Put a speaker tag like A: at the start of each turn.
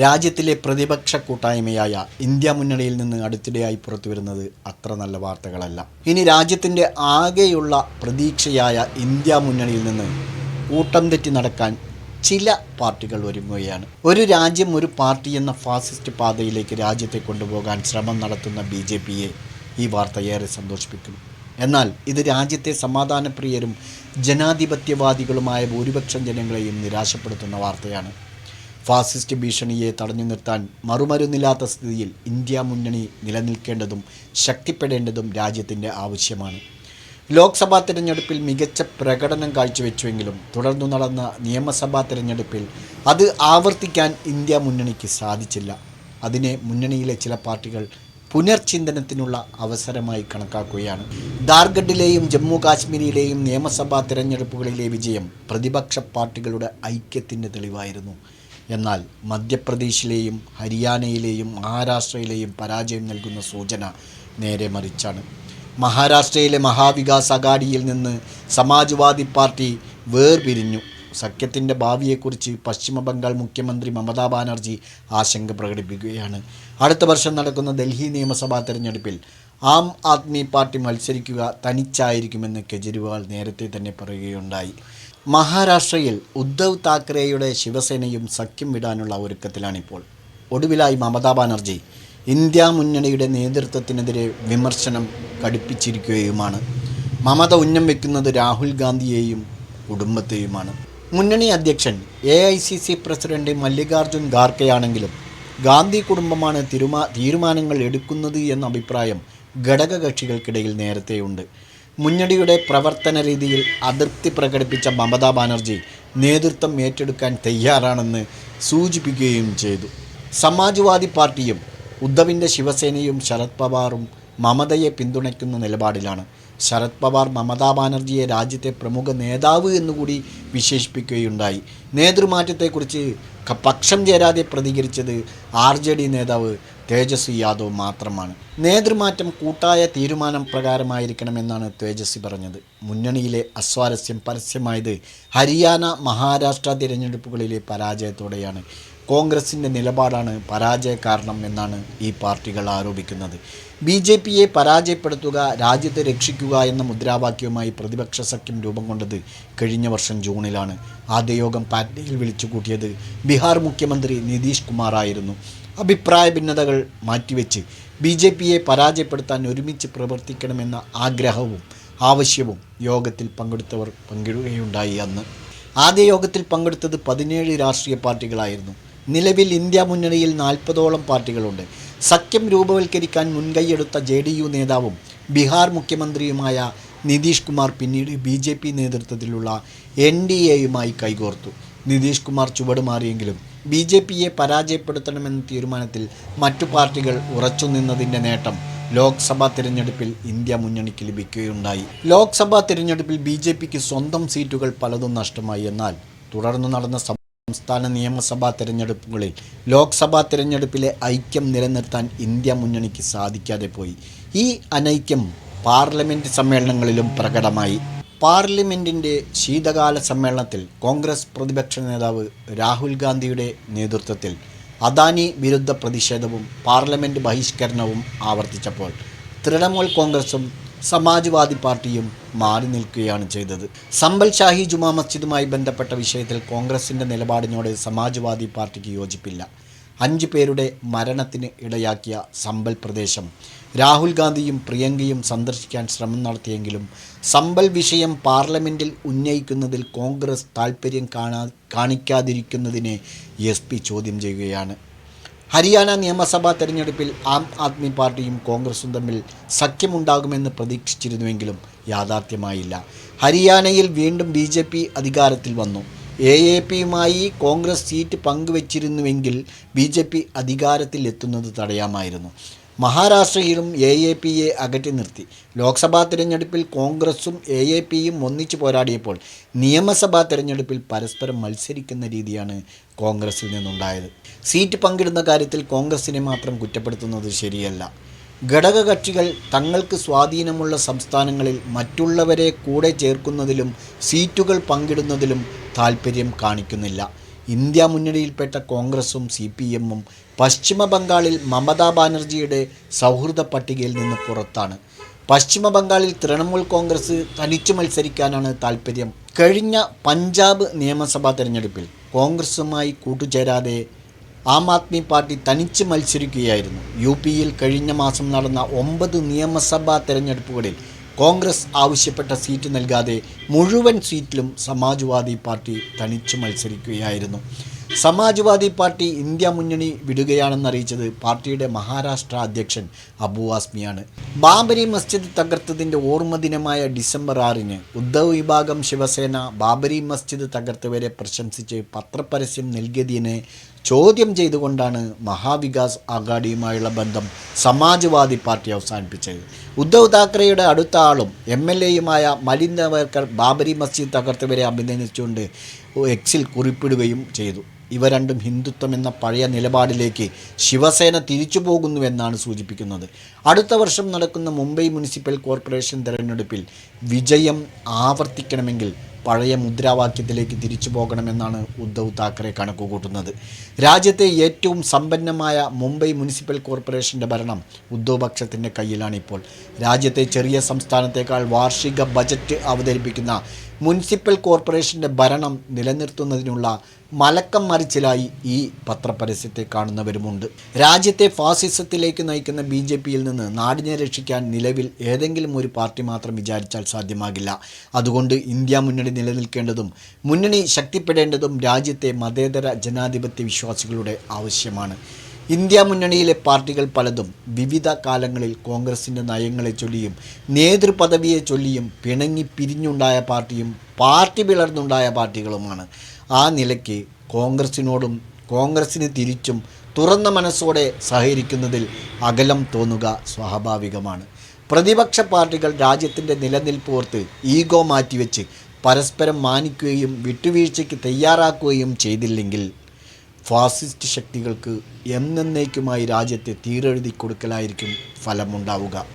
A: രാജ്യത്തിലെ പ്രതിപക്ഷ കൂട്ടായ്മയായ ഇന്ത്യ മുന്നണിയിൽ നിന്ന് അടുത്തിടെയായി പുറത്തുവരുന്നത് അത്ര നല്ല വാർത്തകളല്ല. ഇനി രാജ്യത്തിന്റെ ആകെയുള്ള പ്രതീക്ഷയായ ഇന്ത്യ മുന്നണിയിൽ നിന്ന് കൂട്ടം തെറ്റി നടക്കാൻ ചില പാർട്ടികൾ ഒരുങ്ങുകയാണ്. ഒരു രാജ്യം ഒരു പാർട്ടി എന്ന ഫാസിസ്റ്റ് പാതയിലേക്ക് രാജ്യത്തെ കൊണ്ടുപോകാൻ ശ്രമം നടത്തുന്ന ബി ജെ പിയെ ഈ വാർത്ത ഏറെ സന്തോഷിപ്പിക്കുന്നു. എന്നാൽ ഇത് രാജ്യത്തെ സമാധാനപ്രിയരും ജനാധിപത്യവാദികളുമായ ഭൂരിപക്ഷം ജനങ്ങളെയും നിരാശപ്പെടുത്തുന്ന വാർത്തയാണ്. ഫാസിസ്റ്റ് ഭീഷണിയെ തടഞ്ഞു നിർത്താൻ മറുമരുന്നില്ലാത്ത സ്ഥിതിയിൽ ഇന്ത്യ മുന്നണി നിലനിൽക്കേണ്ടതും ശക്തിപ്പെടേണ്ടതും രാജ്യത്തിന്റെ ആവശ്യമാണ്. ലോക്സഭാ തിരഞ്ഞെടുപ്പിൽ മികച്ച പ്രകടനം കാഴ്ചവെച്ചുവെങ്കിലും തുടർന്നു നടന്ന നിയമസഭാ തിരഞ്ഞെടുപ്പിൽ അത് ആവർത്തിക്കാൻ ഇന്ത്യ മുന്നണിക്ക് സാധിച്ചില്ല. അതിനെ മുന്നണിയിലെ ചില പാർട്ടികൾ പുനർചിന്തനത്തിനുള്ള അവസരമായി കണക്കാക്കുകയാണ്. ഝാർഖണ്ഡിലെയും ജമ്മു കാശ്മീരിലെയും നിയമസഭാ തിരഞ്ഞെടുപ്പുകളിലെ വിജയം പ്രതിപക്ഷ പാർട്ടികളുടെ ഐക്യത്തിന്റെ തെളിവായിരുന്നു. എന്നാൽ മധ്യപ്രദേശിലെയും ഹരിയാനയിലെയും മഹാരാഷ്ട്രയിലെയും പരാജയം നൽകുന്ന സൂചന നേരെ മറിച്ചാണ്. മഹാരാഷ്ട്രയിലെ മഹാവികാസ് അഘാഡിയിൽ നിന്ന് സമാജ്വാദി പാർട്ടി വേർപിരിഞ്ഞു. സഖ്യത്തിന്റെ ഭാവിയെക്കുറിച്ച് പശ്ചിമ ബംഗാൾ മുഖ്യമന്ത്രി മമതാ ബാനർജി ആശങ്ക പ്രകടിപ്പിക്കുകയാണ്. അടുത്ത വർഷം നടക്കുന്ന ഡൽഹി നിയമസഭാ തെരഞ്ഞെടുപ്പിൽ ആം ആദ്മി പാർട്ടി മത്സരിക്കുക തനിച്ചായിരിക്കുമെന്ന് കെജ്രിവാൾ നേരത്തെ തന്നെ പറയുകയുണ്ടായി. മഹാരാഷ്ട്രയിൽ ഉദ്ധവ് താക്കറെയുടെ ശിവസേനയും സഖ്യം വിടാനുള്ള ഒരുക്കത്തിലാണിപ്പോൾ. ഒടുവിലായി മമതാ ബാനർജി ഇന്ത്യ മുന്നണിയുടെ നേതൃത്വത്തിനെതിരെ വിമർശനം കടുപ്പിച്ചിരിക്കുകയുമാണ്. മമത ഉന്നം വെക്കുന്നത് രാഹുൽ ഗാന്ധിയെയും കുടുംബത്തെയുമാണ്. മുന്നണി അധ്യക്ഷൻ A I C C president Mallikarjun ഖാർഗെയാണെങ്കിലും Gandhi കുടുംബമാണ് തീരുമാനങ്ങൾ എടുക്കുന്നത് എന്ന അഭിപ്രായം ഘടകകക്ഷികൾക്കിടയിൽ നേരത്തെയുണ്ട്. മുന്നണിയുടെ പ്രവർത്തന രീതിയിൽ അതൃപ്തി പ്രകടിപ്പിച്ച മമതാ ബാനർജി നേതൃത്വം ഏറ്റെടുക്കാൻ തയ്യാറാണെന്ന് സൂചിപ്പിക്കുകയും ചെയ്തു. സമാജ്വാദി പാർട്ടിയും ഉദ്ധവിന്റെ ശിവസേനയും ശരത് പവാറും മമതയെ പിന്തുണയ്ക്കുന്ന നിലപാടിലാണ്. ശരത് പവാർ മമതാ ബാനർജിയെ രാജ്യത്തെ പ്രമുഖ നേതാവ് എന്നുകൂടി വിശേഷിപ്പിക്കുകയുണ്ടായി. നേതൃമാറ്റത്തെക്കുറിച്ച് പക്ഷം ചേരാതെ പ്രതികരിച്ചത് ആർ ജെ ഡി നേതാവ് തേജസ്വി യാദവ് മാത്രമാണ്. നേതൃമാറ്റം കൂട്ടായ തീരുമാനം പ്രകാരമായിരിക്കണമെന്നാണ് തേജസ്വി പറഞ്ഞത്. മുന്നണിയിലെ അസ്വാരസ്യം പരസ്യമായത് ഹരിയാന മഹാരാഷ്ട്ര തിരഞ്ഞെടുപ്പുകളിലെ പരാജയത്തോടെയാണ്. കോൺഗ്രസിന്റെ നിലപാടാണ് പരാജയ കാരണം എന്നാണ് ഈ പാർട്ടികൾ ആരോപിക്കുന്നത്. ബി ജെ പിയെ പരാജയപ്പെടുത്തുക രാജ്യത്തെ രക്ഷിക്കുക എന്ന മുദ്രാവാക്യവുമായി പ്രതിപക്ഷ സഖ്യം രൂപം കൊണ്ടത് കഴിഞ്ഞ വർഷം ജൂണിലാണ്. ആദ്യ യോഗം പാറ്റ്നയിൽ വിളിച്ചു കൂട്ടിയത് ബീഹാർ മുഖ്യമന്ത്രി നിതീഷ് കുമാർ ആയിരുന്നു. അഭിപ്രായ ഭിന്നതകൾ മാറ്റിവെച്ച് ബി ജെ പിയെ പരാജയപ്പെടുത്താൻ ഒരുമിച്ച് പ്രവർത്തിക്കണമെന്ന ആഗ്രഹവും ആവശ്യവും യോഗത്തിൽ പങ്കെടുത്തവർ പങ്കിടുകയുണ്ടായി അന്ന്. ആദ്യ യോഗത്തിൽ പങ്കെടുത്തത് പതിനേഴ് രാഷ്ട്രീയ പാർട്ടികളായിരുന്നു. നിലവിൽ ഇന്ത്യ മുന്നണിയിൽ നാൽപ്പതോളം പാർട്ടികളുണ്ട്. സഖ്യം രൂപവൽക്കരിക്കാൻ മുൻകൈയെടുത്ത ജെ ഡി യു നേതാവും ബീഹാർ മുഖ്യമന്ത്രിയുമായ നിതീഷ് കുമാർ പിന്നീട് ബി ജെ പി നേതൃത്വത്തിലുള്ള എൻ ഡി എയുമായി കൈകോർത്തു. നിതീഷ് കുമാർ ചുവടുമാറിയെങ്കിലും ബി ജെ പിയെ പരാജയപ്പെടുത്തണമെന്ന തീരുമാനത്തിൽ മറ്റു പാർട്ടികൾ ഉറച്ചുനിന്നതിന്റെ നേട്ടം ലോക്സഭാ തിരഞ്ഞെടുപ്പിൽ ഇന്ത്യ മുന്നണിക്ക് ലഭിക്കുകയുണ്ടായി. ലോക്സഭാ തിരഞ്ഞെടുപ്പിൽ ബി സ്വന്തം സീറ്റുകൾ പലതും നഷ്ടമായി. എന്നാൽ തുടർന്ന് നടന്ന സംസ്ഥാന നിയമസഭാ തിരഞ്ഞെടുപ്പുകളിൽ ലോക്സഭാ തിരഞ്ഞെടുപ്പിലെ ഐക്യം നിലനിർത്താൻ ഇന്ത്യ മുന്നണിക്ക് സാധിക്കാതെ പോയി. ഈ അനൈക്യം പാർലമെന്റ് സമ്മേളനങ്ങളിലും പ്രകടമായി. പാർലമെന്റിന്റെ ശീതകാല സമ്മേളനത്തിൽ കോൺഗ്രസ് പ്രതിപക്ഷ നേതാവ് രാഹുൽ ഗാന്ധിയുടെ നേതൃത്വത്തിൽ അദാനി വിരുദ്ധ പ്രതിഷേധവും പാർലമെന്റ് ബഹിഷ്കരണവും ആവർത്തിച്ചപ്പോൾ തൃണമൂൽ കോൺഗ്രസും സമാജ്വാദി പാർട്ടിയും മാറി നിൽക്കുകയാണ് ചെയ്തത്. സമ്പൽ ഷാഹി ജുമാ മസ്ജിദുമായി ബന്ധപ്പെട്ട വിഷയത്തിൽ കോൺഗ്രസിന്റെ നിലപാടിനോട് സമാജ്വാദി പാർട്ടിക്ക് യോജിപ്പില്ല. അഞ്ച് പേരുടെ മരണത്തിന് ഇടയാക്കിയ സമ്പൽ പ്രദേശം. രാഹുൽ ഗാന്ധിയും പ്രിയങ്കയും സന്ദർശിക്കാൻ ശ്രമം നടത്തിയെങ്കിലും സമ്പൽ വിഷയം പാർലമെന്റിൽ ഉന്നയിക്കുന്നതിൽ കോൺഗ്രസ് താൽപ്പര്യം കാണാ കാണിക്കാതിരിക്കുന്നതിനെ എസ് ചോദ്യം ചെയ്യുകയാണ്. ഹരിയാന നിയമസഭാ തെരഞ്ഞെടുപ്പിൽ ആം ആദ്മി പാർട്ടിയും കോൺഗ്രസും തമ്മിൽ സഖ്യമുണ്ടാകുമെന്ന് പ്രതീക്ഷിച്ചിരുന്നുവെങ്കിലും യാഥാർത്ഥ്യമായില്ല. ഹരിയാനയിൽ വീണ്ടും ബി ജെ പി അധികാരത്തിൽ വന്നു. എ എ പിയുമായി കോൺഗ്രസ് സീറ്റ് പങ്കുവച്ചിരുന്നുവെങ്കിൽ ബി ജെ പി അധികാരത്തിൽ എത്തുന്നത് തടയാമായിരുന്നു. മഹാരാഷ്ട്രയിലും എ എ പിയെ അകറ്റി നിർത്തി. ലോക്സഭാ തിരഞ്ഞെടുപ്പിൽ കോൺഗ്രസും എ എ പിയും ഒന്നിച്ചു പോരാടിയപ്പോൾ നിയമസഭാ തിരഞ്ഞെടുപ്പിൽ പരസ്പരം മത്സരിക്കുന്ന രീതിയാണ് കോൺഗ്രസിൽ നിന്നുണ്ടായത്. സീറ്റ് പങ്കിടുന്ന കാര്യത്തിൽ കോൺഗ്രസിനെ മാത്രം കുറ്റപ്പെടുത്തുന്നത് ശരിയല്ല. ഘടകകക്ഷികൾ തങ്ങൾക്ക് സ്വാധീനമുള്ള സംസ്ഥാനങ്ങളിൽ മറ്റുള്ളവരെ കൂടെ ചേർക്കുന്നതിലും സീറ്റുകൾ പങ്കിടുന്നതിലും താൽപ്പര്യം കാണിക്കുന്നില്ല. ഇന്ത്യ മുന്നണിയിൽപ്പെട്ട കോൺഗ്രസും സി പി എമ്മും പശ്ചിമ ബംഗാളിൽ മമതാ ബാനർജിയുടെ സൗഹൃദ പട്ടികയിൽ നിന്ന് പുറത്താണ്. പശ്ചിമ ബംഗാളിൽ തൃണമൂൽ കോൺഗ്രസ് തനിച്ചു മത്സരിക്കാനാണ് താൽപ്പര്യം കഴിഞ്ഞ പഞ്ചാബ് നിയമസഭാ തെരഞ്ഞെടുപ്പിൽ കോൺഗ്രസുമായി കൂട്ടുചേരാതെ ആം ആദ്മി പാർട്ടി തനിച്ച് മത്സരിക്കുകയായിരുന്നു. യു പിയിൽ കഴിഞ്ഞ മാസം നടന്ന ഒമ്പത് നിയമസഭാ തെരഞ്ഞെടുപ്പുകളിൽ കോൺഗ്രസ് ആവശ്യപ്പെട്ട സീറ്റ് നൽകാതെ മുഴുവൻ സീറ്റിലും സമാജ്വാദി പാർട്ടി തനിച്ചു മത്സരിക്കുകയായിരുന്നു. സമാജ്വാദി പാർട്ടി ഇന്ത്യ മുന്നണി വിടുകയാണെന്നറിയിച്ചത് പാർട്ടിയുടെ മഹാരാഷ്ട്ര അധ്യക്ഷൻ അബു ആസ്മിയാണ്. ബാബരി മസ്ജിദ് തകർത്തതിന്റെ ഓർമ്മ ദിനമായ ഡിസംബർ ആറിന് ഉദ്ധവ് വിഭാഗം ശിവസേന ബാബരി മസ്ജിദ് തകർത്തവരെ പ്രശംസിച്ച് പത്രപരസ്യം നൽകിയതിനെ ചോദ്യം ചെയ്തുകൊണ്ടാണ് മഹാവികാസ് അഘാഡിയുമായുള്ള ബന്ധം സമാജ്വാദി പാർട്ടി അവസാനിപ്പിച്ചത്. ഉദ്ധവ് താക്കറെയുടെ അടുത്ത ആളും എം എൽ എയുമായ മലിന്ദവർക്കർ ബാബരി മസ്ജിദ് തകർത്തവരെ അഭിനന്ദിച്ചുകൊണ്ട് എക്സിൽ കുറിപ്പിടുകയും ചെയ്തു. ഇവ രണ്ടും ഹിന്ദുത്വം എന്ന പഴയ നിലപാടിലേക്ക് ശിവസേന തിരിച്ചു പോകുന്നുവെന്നാണ് സൂചിപ്പിക്കുന്നത്. അടുത്ത വർഷം നടക്കുന്ന മുംബൈ മുനിസിപ്പൽ കോർപ്പറേഷൻ തെരഞ്ഞെടുപ്പിൽ വിജയം ആവർത്തിക്കണമെങ്കിൽ പഴയ മുദ്രാവാക്യത്തിലേക്ക് തിരിച്ചു പോകണമെന്നാണ് ഉദ്ധവ് താക്കറെ കണക്കുകൂട്ടുന്നത്. രാജ്യത്തെ ഏറ്റവും സമ്പന്നമായ മുംബൈ മുനിസിപ്പൽ കോർപ്പറേഷന്റെ ഭരണം ഉദ്ധവ് പക്ഷത്തിന്റെ കയ്യിലാണിപ്പോൾ. രാജ്യത്തെ ചെറിയ സംസ്ഥാനത്തേക്കാൾ വാർഷിക ബജറ്റ് അവതരിപ്പിക്കുന്ന മുനിസിപ്പൽ കോർപ്പറേഷന്റെ ഭരണം നിലനിർത്തുന്നതിനുള്ള മലക്കം മറിച്ചിലായി ഈ പത്രപരസ്യത്തെ കാണുന്നവരുമുണ്ട്. രാജ്യത്തെ ഫാസിസത്തിലേക്ക് നയിക്കുന്ന ബി ജെ പിയിൽ നിന്ന് നാടിനെ രക്ഷിക്കാൻ നിലവിൽ ഏതെങ്കിലും ഒരു പാർട്ടി മാത്രം വിചാരിച്ചാൽ സാധ്യമാകില്ല. അതുകൊണ്ട് ഇന്ത്യ മുന്നണി നിലനിൽക്കേണ്ടതും മുന്നണി ശക്തിപ്പെടേണ്ടതും രാജ്യത്തെ മതേതര ജനാധിപത്യ വിശ്വാസികളുടെ ആവശ്യമാണ്. ഇന്ത്യ മുന്നണിയിലെ പാർട്ടികൾ പലതും വിവിധ കാലങ്ങളിൽ കോൺഗ്രസിന്റെ നയങ്ങളെ ചൊല്ലിയും നേതൃപദവിയെ ചൊല്ലിയും പിണങ്ങി പിരിഞ്ഞുണ്ടായ പാർട്ടിയും പാർട്ടി പിളർന്നുണ്ടായ പാർട്ടികളുമാണ്. ആ നിലയ്ക്ക് കോൺഗ്രസിനോടും കോൺഗ്രസിന് തിരിച്ചും തുറന്ന മനസ്സോടെ സഹകരിക്കുന്നതിൽ അകലം തോന്നുക സ്വാഭാവികമാണ്. പ്രതിപക്ഷ പാർട്ടികൾ രാജ്യത്തിന്റെ നിലനിൽപ്പ് ഓർത്ത് ഈഗോ മാറ്റിവെച്ച് പരസ്പരം മാനിക്കുകയും വിട്ടുവീഴ്ചയ്ക്ക് തയ്യാറാക്കുകയും ചെയ്തില്ലെങ്കിൽ ഫാസിസ്റ്റ് ശക്തികൾക്ക് എന്നേക്കുമായി രാജ്യത്തെ തീരെഴുതി കൊടുക്കലായിരിക്കും ഫലമുണ്ടാവുക.